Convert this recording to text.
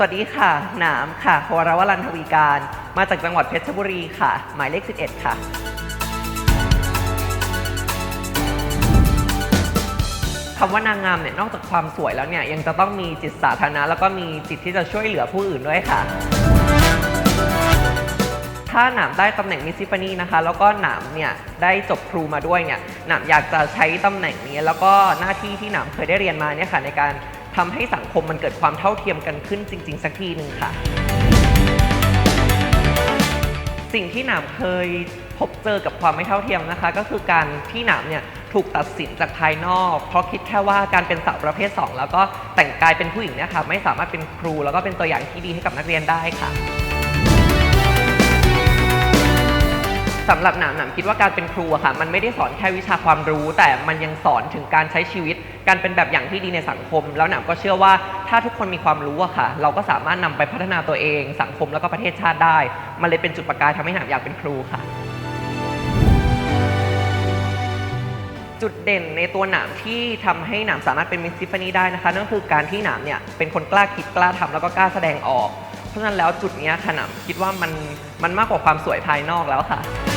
สวัสดีค่ะ หนามค่ะวรวรันทวีการ มาจากจังหวัดเพชรบุรีค่ะ หมายเลข 11 ค่ะ คำว่านางงามเนี่ย นอกจากความสวยแล้วเนี่ย ยังจะต้องมีจิตสาธารณะ แล้วก็มีจิตที่จะช่วยเหลือผู้อื่นด้วยค่ะ ถ้าหนามได้ตำแหน่งมิสซิฟานีนะคะ แล้วก็หนามเนี่ยได้จบครูมาด้วยเนี่ย หนามอยากจะใช้ตำแหน่งนี้ แล้วก็หน้าที่ที่หนามเคยได้เรียนมาเนี่ยค่ะในการ ทำให้สังคมมันเกิดความเท่าเทียมกันขึ้นจริง ๆ สักทีหนึ่งค่ะ สิ่งที่หนามเคยพบเจอกับความไม่เท่าเทียมนะคะ ก็คือการที่หนามเนี่ยถูกตัดสินจากภายนอก เพราะคิดแค่ว่าการเป็นสาวประเภท 2 แล้วก็แต่งกายเป็นผู้หญิงเนี่ยค่ะไม่สามารถเป็นครูแล้วก็เป็นตัวอย่างที่ดีให้กับนักเรียนได้ค่ะสำหรับหนามหนามคิดว่าการเป็นครูอะค่ะ มันไม่ได้สอนแค่วิชาความรู้ แต่มันยังสอนถึงการใช้ชีวิต การเป็นแบบอย่างที่ดีในสังคม แล้วหนามก็เชื่อว่าถ้าทุกคนมีความรู้อะค่ะ เราก็สามารถนำไปพัฒนาตัวเอง สังคมแล้วก็ประเทศชาติได้ มันเลยเป็นจุดประกายทำให้หนามอยากเป็นครูค่ะ จุดเด่นในตัวหนามที่ทำให้หนามสามารถเป็นมิสซิฟานีได้นะคะนั่นคือการที่หนามเนี่ยเป็นคนกล้าคิดกล้าทำแล้วก็กล้าแสดงออก เพราะฉะนั้นแล้วจุดเนี้ยค่ะหนามคิดว่ามันมันมากกว่าความสวยภายนอกแล้วค่ะ